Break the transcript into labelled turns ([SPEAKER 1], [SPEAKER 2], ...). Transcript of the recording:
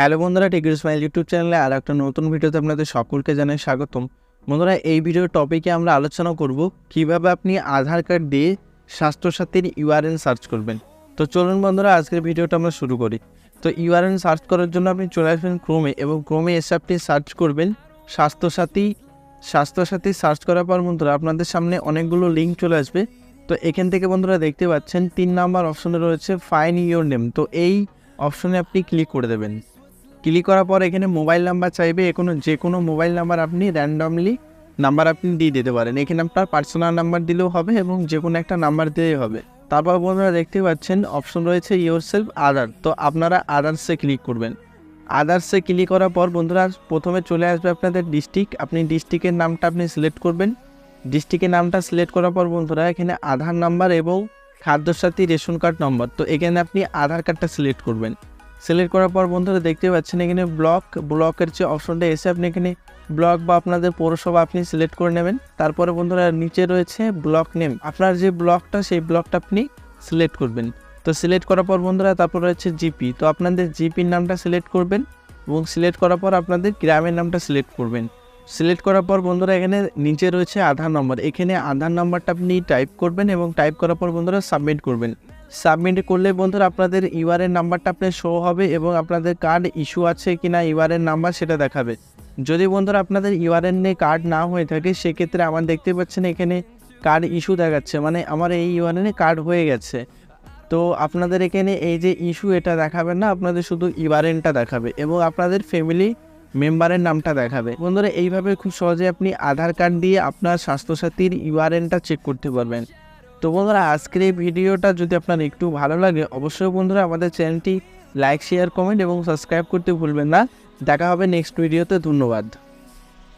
[SPEAKER 1] Hello বন্ধুরা টিকির smile YouTube চ্যানেলে আর একটা নতুন ভিডিওতে আপনাদের সকলকে জানাই স্বাগতম। বন্ধুরা, এই ভিডিওর টপিকে আমরা আলোচনা করব কীভাবে আপনি আধার কার্ড দিয়ে স্বাস্থ্যসাথীর ইউআরএন সার্চ করবেন। তো চলুন বন্ধুরা, আজকের ভিডিওটা আমরা শুরু করি। তো ইউআরএন সার্চ করার জন্য আপনি চলে আসবেন ক্রোমে এবং ক্রোমে এসে আপনি সার্চ করবেন স্বাস্থ্যসাথী। স্বাস্থ্যসাথী সার্চ করার পর বন্ধুরা, আপনাদের সামনে অনেকগুলো লিঙ্ক চলে আসবে। তো এখান থেকে বন্ধুরা দেখতে পাচ্ছেন, তিন নাম্বার অপশনে রয়েছে ফাইন ইওর নেম। তো এই অপশনে আপনি ক্লিক করে দেবেন। ক্লিক করার পর এখানে মোবাইল নাম্বার চাইবে কোনো, যে কোনো মোবাইল নাম্বার আপনি র্যান্ডমলি নাম্বার আপনি দিয়ে দিতে পারেন। এখানে আপনার পার্সোনাল নাম্বার দিলেও হবে এবং যে কোনো একটা নাম্বার দিলেই হবে। তারপর বন্ধুরা দেখতে পাচ্ছেন অপশন রয়েছে ইয়োর সেলফ আদার তো আপনারা আদার্সে ক্লিক করবেন। আদার্সে ক্লিক করার পর বন্ধুরা, প্রথমে চলে আসবে আপনাদের ডিস্ট্রিক্ট আপনি ডিস্ট্রিক্টের নামটা আপনি সিলেক্ট করবেন। ডিস্ট্রিক্টের নামটা সিলেক্ট করার পর বন্ধুরা, এখানে আধার নাম্বার এবং খাদ্যসাথী রেশন কার্ড নম্বর তো এখানে আপনি আধার কার্ডটা সিলেক্ট করবেন। সিলেক্ট করার পর বন্ধুরা দেখতে পাচ্ছেন এখানে ব্লক ব্লকের যে অপশনটা এসে আপনি এখানে ব্লক বা আপনাদের পৌরসভা আপনি সিলেক্ট করে নেবেন। তারপরে বন্ধুরা নিচে রয়েছে ব্লক নেম আপনার যে ব্লকটা সেই ব্লকটা আপনি সিলেক্ট করবেন। তো সিলেক্ট করার পর বন্ধুরা তারপর রয়েছে জিপি তো আপনাদের জিপির নামটা সিলেক্ট করবেন এবং সিলেক্ট করার পর আপনাদের গ্রামের নামটা সিলেক্ট করবেন। সিলেক্ট করার পর বন্ধুরা এখানে নিচে রয়েছে আধার নম্বর এখানে আধার নাম্বারটা আপনি টাইপ করবেন এবং টাইপ করার পর বন্ধুরা সাবমিট করবেন। সাবমিট করলে বন্ধুরা আপনাদের ইউআরএন নাম্বারটা আপনার শো হবে এবং আপনাদের কার্ড ইস্যু আছে কি না ইউআরএন নাম্বার সেটা দেখাবে। যদি বন্ধুরা আপনাদের ইউআরএন নিয়ে কার্ড না হয়ে থাকে, সেক্ষেত্রে আমার দেখতে পাচ্ছেন এখানে কার্ড ইস্যু দেখাচ্ছে মানে আমার এই ইউআরএনে কার্ড হয়ে গেছে। তো আপনাদের এখানে এই যে ইস্যু এটা দেখাবে না, আপনাদের শুধু ইউআরএনটা দেখাবে এবং আপনাদের ফ্যামিলি মেম্বারের নামটা দেখাবে। বন্ধুরা এইভাবে খুব সহজে আপনি আধার কার্ড দিয়ে আপনার স্বাস্থ্যসাথীর ইউআরএনটা চেক করতে পারবেন। তো বন্ধুরা, আজকের এই ভিডিওটা যদি আপনার একটু ভালো লাগে, অবশ্যই বন্ধুরা আমাদের চ্যানেলটি লাইক, শেয়ার, কমেন্ট এবং সাবস্ক্রাইব করতে ভুলবেন না। দেখা হবে নেক্সট ভিডিওতে, ধন্যবাদ।